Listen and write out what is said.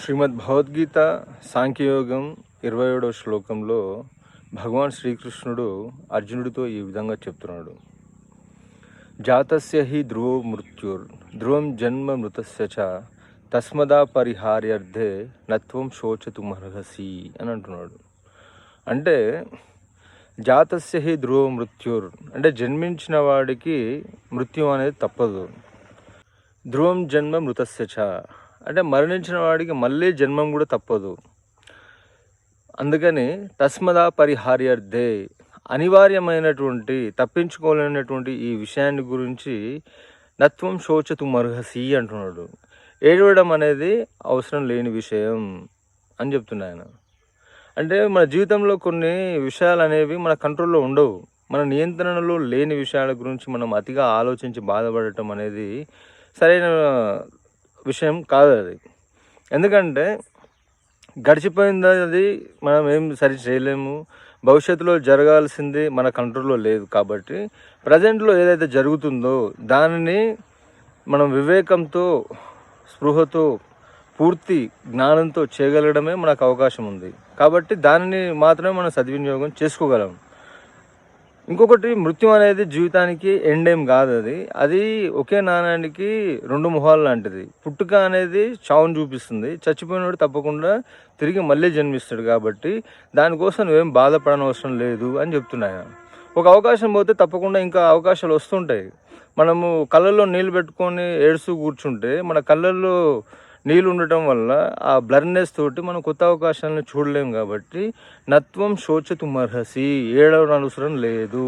శ్రీమద్ భగవద్గీత సాంఖ్యయోగం ఇరవై ఏడవ శ్లోకంలో భగవాన్ శ్రీకృష్ణుడు అర్జునుడితో ఈ విధంగా చెప్తున్నాడు. జాతస్య హి ధ్రువో మృత్యుర్ ధ్రువం జన్మ మృతస్య చ తస్మదా పరిహార్యర్థే నత్వం శోచతుమర్హసి అని అంటున్నాడు. అంటే జాతస్య హి ధ్రువ మృత్యుర్ అంటే జన్మించిన వాడికి మృత్యు అనేది తప్పదు. ధ్రువం జన్మ మృతస్య చ అంటే మరణించిన వాడికి మళ్ళీ జన్మం కూడా తప్పదు. అందుకని తస్మదా పరిహార్యర్థే. అనివార్యమైనటువంటి తప్పించుకోలేనటువంటి ఈ విషయాన్ని గురించి నత్వం శోచతు మర్హసి అంటున్నాడు. ఏడవడం అనేది అవసరం లేని విషయం అని చెప్తున్నాయన అంటే మన జీవితంలో కొన్ని విషయాలు అనేవి మన కంట్రోల్లో ఉండవు. మన నియంత్రణలో లేని విషయాల గురించి మనం అతిగా ఆలోచించి బాధపడటం అనేది సరైన విషయం కాదు అది. ఎందుకంటే గడిచిపోయింది అది మనం ఏం సరి చేయలేము. భవిష్యత్తులో జరగాల్సింది మన కంట్రోల్లో లేదు కాబట్టి ప్రజెంట్లో ఏదైతే జరుగుతుందో దానిని మనం వివేకంతో స్పృహతో పూర్తి జ్ఞానంతో చేయగలగడమే మనకు అవకాశం ఉంది. కాబట్టి దానిని మాత్రమే మనం సద్వినియోగం చేసుకోగలం. ఇంకొకటి మృత్యు అనేది జీవితానికి ఎండ్ ఏం కాదు అది. అది ఒకే నాణానికి రెండు మొహాలు లాంటిది. పుట్టుక అనేది చావును చూపిస్తుంది. చచ్చిపోయినవాడు తప్పకుండా తిరిగి మళ్ళీ జన్మిస్తాడు కాబట్టి దానికోసం నువ్వేం బాధపడనవసరం లేదు అని చెప్తున్నాయి? ఒక అవకాశం పోతే తప్పకుండా ఇంకా అవకాశాలు వస్తుంటాయి. మనము కళ్ళల్లో నీళ్ళు పెట్టుకొని ఏడుస్తూ కూర్చుంటే మన కళ్ళల్లో నీళ్ళు ఉండటం వల్ల ఆ బ్లర్నెస్ తోటి మనం కొత్త అవకాశాలను చూడలేం కాబట్టి నత్వం శోచతుమర్హసి ఏడవ అవసరం లేదు.